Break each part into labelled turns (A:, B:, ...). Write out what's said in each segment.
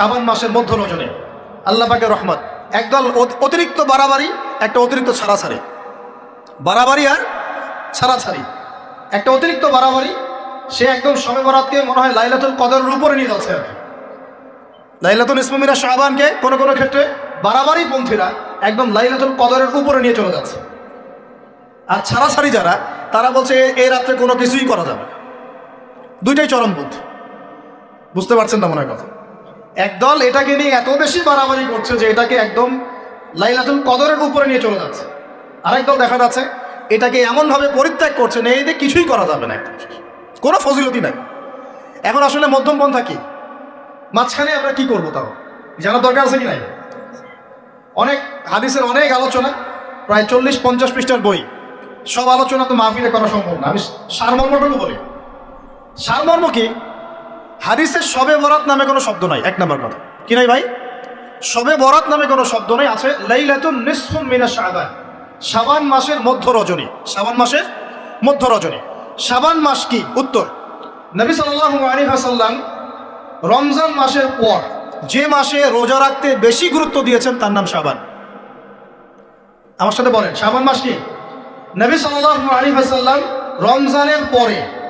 A: শাবান মাসের মধ্য রজনে। আল্লাহ পাকের রহমত। একদল অত- অতিরিক্ত বাড়াবাড়ি, একটা অতিরিক্ত ছাড়াছাড়ি। বাড়াবাড়ি আর ছাড়াছাড়ি। একটা অতিরিক্ত বাড়াবাড়ি, সে একদম সময় বরাতকে মনে হয় লাইলাতুল কদরের উপরে নিয়ে যাচ্ছে আর লাইলাতুল ইসলামিনা শাহবানকে কোনো কোনো ক্ষেত্রে বাড়াবাড়ি পন্থীরা একদম লাইলাতুল কদরের উপরে নিয়ে চলে যাচ্ছে। আর ছাড়াছাড়ি যারা, তারা বলছে এই রাত্রে কোনো কিছুই করা যাবে। দুইটাই চরমবোধ বুঝতে পারছেন না মনে হয় কথা? একদল এটাকে নিয়ে এত বেশি বাড়াবাড়ি করছে যে এটাকে একদম লাইলাতুল কদরের উপরে নিয়ে চলে যাচ্ছে। আরেক দল দেখা যাচ্ছে, এটাকে এমনভাবে পরিত্যাগ করছে না দিয়ে কিছুই করা যাবে না একদম কোনো ফজিলতি নাই। এখন আসলে মধ্যম পন্থা কি? মাঝখানে আমরা কি করব তাও? জানার দরকার আছে কি নাই? অনেক হাদিসের অনেক আলোচনা, প্রায় চল্লিশ পঞ্চাশ পৃষ্ঠার বই। সব আলোচনা তো মাহফিলে করা সম্ভব না। আমি সারমর্মটুকু বলি। সারমর্ম কি? হাদিসের সবে বরাত নামে কোনো শব্দ নাই, এক নম্বর কথা। কি নাই ভাই? সবে বরাত নামে কোনো শব্দ নেই, আছে নিসফুন মিনা মাসের মধ্য রজনী। শাবান মাসের মধ্য রজনী। শাবান মাস কি? উত্তর। নবী সাল্লাল্লাহু আলাইহি ওয়াসাল্লাম রমজান মাসের পর যে মাসে রোজা রাখতে বেশি গুরুত্ব দিয়েছেন, তার নাম শাবান। আমার সাথে বলেন, শাবান মাস কি? নবী সাল্লাল্লাহু আলাইহি ওয়াসাল্লাম রমজানের পরে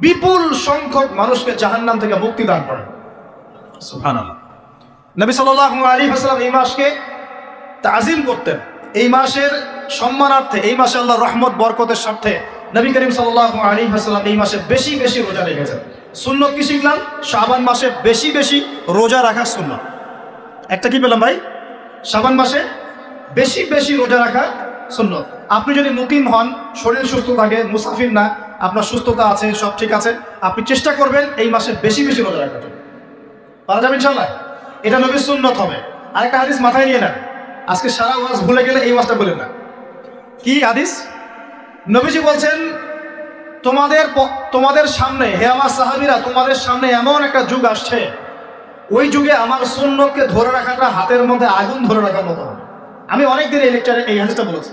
A: বিপুল সংখ্যক মানুষকে জাহান্নাম থেকে মুক্তি দান করেন নবী সাল্লাল্লাহু আলাইহি এই মাসকে তাজিম করতেন। এই মাসের সম্মানার্থে, এই মাসে আল্লাহ রহমত, বরকতের স্বার্থে নবী করিম সাল্লাল্লাহু আলাইহি ওয়াসাল্লাম এই মাসে বেশি বেশি রোজা রেখেছেন। সুন্নত কি শিখলাম? শাবান মাসে বেশি বেশি রোজা রাখা সুন্নত। একটা কি পেলাম ভাই? শাবান মাসে বেশি বেশি রোজা রাখা সুন্নত। আপনি যদি মুকিম হন, শরীর সুস্থ থাকে, মুসাফির না আপনার সুস্থতা আছে, সব ঠিক আছে। আপনি চেষ্টা করবেন এই মাসে বেশি বেশি রোজা রাখার জন্য। পারা যাবে ইনশাল্লাহ এটা নবীর সুন্নত হবে। আরেকটা হাদিস মাথায় নিয়ে নেন। আজকে সারা ওয়াজ ভুলে গেলে এই ওয়াজটা বলেন না। কি হাদিস? নবীজি বলছেন, তোমাদের তোমাদের সামনে, হে আমার সাহাবীরা, তোমাদের সামনে এমন একটা যুগ আসছে। ওই যুগে আমার সুন্নতকে ধরে রাখাটা হাতের মধ্যে আগুন ধরে রাখার মতো হবে। আমি অনেক দিন এই লেকচারে এই হাদিসটা বলেছি।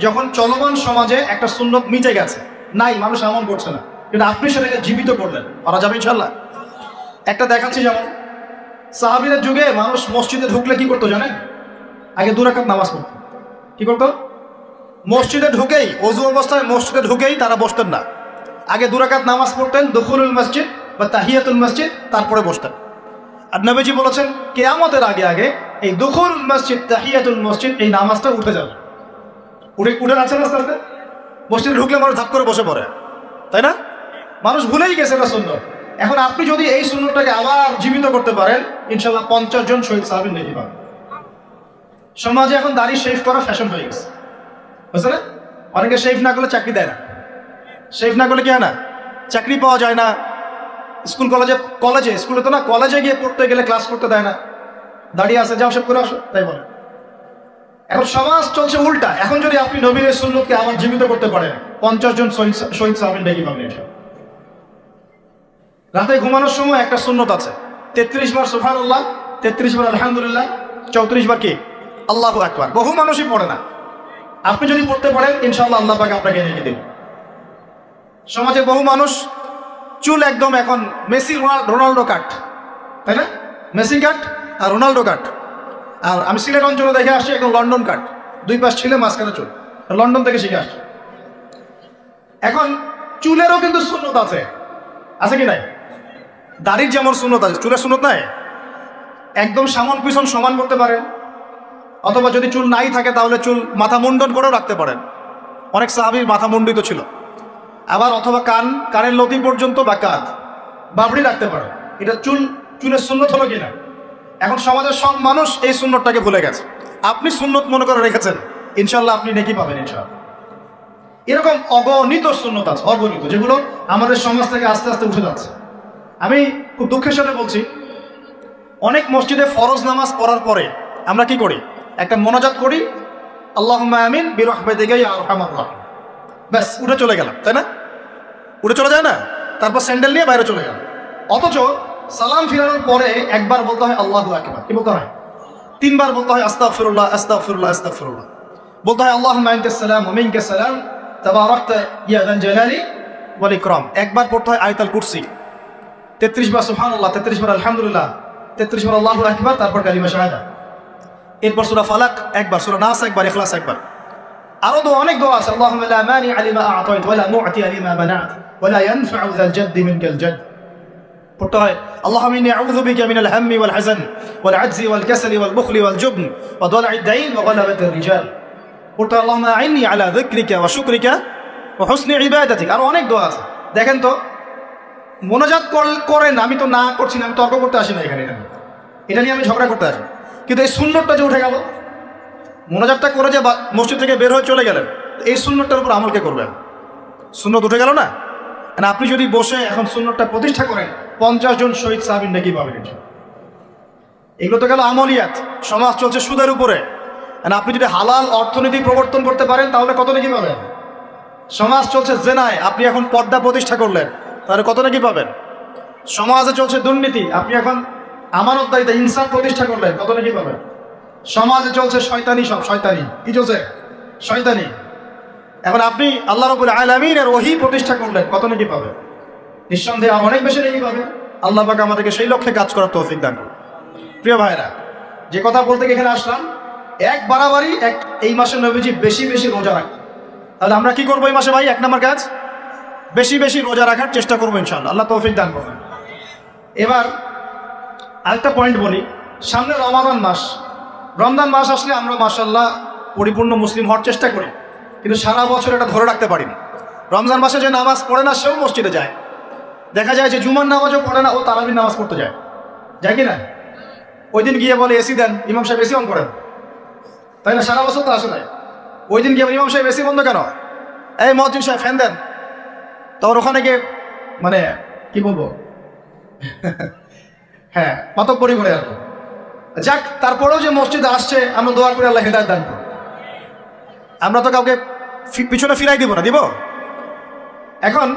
A: যখন চলমান সমাজে একটা সুন্নত মিটে গেছে, নাই, মানুষ এমন করছে না। কিন্তু আপনি সেটাকে জীবিত করলেন। পারা যাবে ইনশাল্লাহ একটা দেখাচ্ছি যেমন সাহাবিদের যুগে মানুষ মসজিদে ঢুকলে কি করতো জানেন? আগে দুরাকাত নামাজ পড়তো। কি করতো? মসজিদে ঢুকেই, অজু অবস্থায় মসজিদে ঢুকেই তারা বসতেন না। আগে দুরাকাত নামাজ পড়তেন, দখুলুল মসজিদ বা তাহিয়াতুল মসজিদ, তারপরে বসতেন। আর নবীজি বলেছেন, কেয়ামতের আগে আগে এই দুখুল মসজিদ, তাহিয়াতুল মসজিদ এই নামাজটা উঠে যাবে। উঠে উঠে আছে না আস্তে মসজিদে ঢুকলে মানুষ ধাপ করে বসে পড়ে। তাই না? মানুষ ভুলেই গেছে এটা সুন্দর এখন আপনি যদি এই সুন্দরটাকে আবার জীবিত করতে পারেন ইনশাল্লাহ পঞ্চাশ জন শহীদ সাহাবিন নেকি পাবেন। সমাজে এখন দাড়ি শেভ করা ফ্যাশন হয়ে গেছে। বুঝছে না অনেকে শেভ না করলে চাকরি দেয় না। শেভ না করলে কি হয় না? চাকরি পাওয়া যায় না। স্কুল কলেজে কলেজে, স্কুলে তো না, কলেজে গিয়ে পড়তে গেলে ক্লাস করতে দেয় না। দাঁড়িয়ে আসে যাও সব করে আসো, তাই বলে। এখন সমাজ চলছে উল্টা। এখন যদি আপনি নবীনের সুন্নতকে আবার জীবিত করতে পারেন, পঞ্চাশ জন শহীদ সাহাবিন ডেকে পাবেন ইনশাআল্লাহ। রাতে ঘুমানোর সময় একটা সুন্নত আছে। তেত্রিশ বার সুফান আল্লাহ তেত্রিশ বার আলহামদুলিল্লাহ, চৌত্রিশ বার কি? আল্লাহ একবার বহু মানুষই পড়ে না। আপনি যদি পড়তে পারেন ইনশাল্লাহ আল্লাহ পাকে আপনাকে রেখে দিন সমাজে বহু মানুষ, চুল একদম এখন মেসি রোনাল- রোনাল্ডো কাট। তাই না? মেসি কাট আর রোনাল্ডো কাট। আর আমি সিলেট অঞ্চলে দেখে আসছি একদম লন্ডন কাট দুই পাশ ছিলে মাঝখানে চুল। লন্ডন থেকে শিখে আসছি। এখন চুলেরও কিন্তু শূন্যত আছে। আছে কি নাই? দাড়ির যেমন শূন্যত আছে, চুলের শূন্যত নাই? একদম সামন পিছন সমান করতে পারেন। অথবা যদি চুল নাই থাকে, তাহলে চুল মাথা মুন্ডন করেও রাখতে পারেন। অনেক সাহাবির মাথা মুন্ডিত ছিল। আবার অথবা কান, কানের লতি পর্যন্ত বা কাঁধ। বাবড়ি রাখতে পারেন। এটা চুল, চুলের সুন্নত হলো কিনা এখন সমাজের সব মানুষ এই সুন্নতটাকে ভুলে গেছে। আপনি সুন্নত মনে করে রেখেছেন। ইনশাল্লাহ আপনি নেকি পাবেন ইনশাল্লাহ এরকম অগণিত শূন্যত আছে, অগণিত, যেগুলো আমাদের সমাজ থেকে আস্তে আস্তে উঠে যাচ্ছে। আমি খুব দুঃখের সাথে বলছি, অনেক মসজিদে ফরজ নামাজ পড়ার পরে আমরা কি করি? একটা মনোজাত করি আল্লাহ আমিন বিরহবেদিকে আমার ব্যাস, উঠে চলে গেলাম, তাই না? উঠে চলে যায় না? তারপর স্যান্ডেল নিয়ে বাইরে চলে গেল অথচ সালাম ফিরানোর পরে একবার বলতে হয় আল্লাহ একবার কি বলতে হয়? তিনবার বলতে হয় আস্তাক ফিরুল্লাহ আস্তাক ফিরুল্লাহ আস্তাক ফিরুল্লাহ বলতে হয় আল্লাহ মাইনকে সালাম ওমিনকে সালাম, তাবারাকতা ইয়া যান জালালি ওয়াল ইকরাম। একবার পড়তে হয় আয়াতুল কুরসি। 33 বার সুবহানাল্লাহ 33 বার আলহামদুলিল্লাহ 33 বার আল্লাহু আকবার, তারপর কালিমা শাহাদা। এরপর সূরা ফালাক একবার, সূরা নাস একবার, ইখলাস একবার। আরও তো অনেক দোয়া আছে, আল্লাহুম্মা লা মানি আলিমা আ'তাইত ওয়া লা মু'তি লিমা মানা'ত ওয়া লা ইয়ানফা'ু যাল জাদ্দি মিনকাল জাদ পড়তে হয়। আল্লাহুম্মা ইন্নী আউযু বিকা মিনাল হাম্মি ওয়াল হাযান ওয়াল আজজি ওয়াল কাসালি ওয়াল বুখলি ওয়াল জুবন ওয়া দাল'আদ দাইন ওয়া গালাবাতির রিজাল। পড়তে হয়, আল্লাহুম্মা আইন্নি আলা যিকরিকা ওয়া শুকরিকা ওয়া হুসনি ইবাদাতিক। আরও অনেক দোয়া আছে। দেখেন তো, মনোজাত কর- করেন, আমি তো না করছি না, আমি তর্ক করতে আসি না এখানে। এটা নিয়ে। আমি ঝগড়া করতে আসি। কিন্তু এই সুন্নতটা যে উঠে গেল, মোনাজাতটা করে যে মসজিদ থেকে বের হয়ে চলে গেলেন, এই সুন্নতটার উপর আমলকে করবেন সুন্নত উঠে গেল না? না, আপনি যদি বসে এখন সুন্নতটা প্রতিষ্ঠা করেন পঞ্চাশ জন শহীদ সাহাবিন নাকি পাবেন ইনশাল্লাহ। এগুলো তো গেল আমলিয়াত। সমাজ চলছে সুদের উপরে। আপনি যদি হালাল অর্থনীতি প্রবর্তন করতে পারেন, তাহলে কত নাকি পাবেন? সমাজ চলছে জেনায়। আপনি এখন পর্দা প্রতিষ্ঠা করলেন, তাহলে কত নাকি পাবেন? সমাজে চলছে দুর্নীতি। আপনি এখন আমানতদারিতা ইনসাফ প্রতিষ্ঠা করলেন, কত নাকি পাবেন? সমাজে চলছে শয়তানি সব, শয়তানি। কি চলছে? শয়তানি। এখন আপনি আল্লাহ রবুল আলমিনের ওহি প্রতিষ্ঠা করলেন, কত নাকি পাবেন? নিঃসন্দেহে অনেক বেশি নাকি পাবে আল্লাহ পাক আমাদেরকে সেই লক্ষ্যে কাজ করার তৌফিক দান করুন। প্রিয় ভাইরা যে কথা বলতে গিয়ে এখানে আসলাম, এক বাড়াবাড়ি, এক এই মাসে নবীজি বেশি বেশি রোজা রাখ তাহলে আমরা কি করব এই মাসে ভাই? এক নম্বর কাজ? বেশি বেশি রোজা রাখার চেষ্টা করব ইনশাল্লাহ আল্লাহ তৌফিক দান করবেন এবার আরেকটা পয়েন্ট বলি। সামনে রমাদান মাস। রমজান মাস আসলে আমরা মাসাল্লাহ পরিপূর্ণ মুসলিম হওয়ার চেষ্টা করি। কিন্তু সারা বছর এটা ধরে রাখতে পারি না রমজান মাসে যে নামাজ পড়ে না, সেও মসজিদে যায়। দেখা যায় যে জুমার নামাজও পড়ে না, ও তারাবির নামাজ পড়তে যায়। যায় কি না? ওই দিন গিয়ে বলে এসি দেন, ইমাম সাহেব এসি অন করেন। তাই না? সারা বছর তো আসে নাই। ওই দিন গিয়ে ইমাম সাহেব এসি বন্ধ কেন? এই মহাজিন সাহেব, ফ্যান দেন। তখন ওখানে গিয়ে মানে কি বলব? হ্যাঁ মাতব্বরি করে কি। যাক, তারপরেও যে মসজিদে আসছে, আমরা দোয়া করে, আল্লাহ হেদায়ত দান। আমরা তো কাউকে পিছনে ফিরাই দিব না, দিব? এখন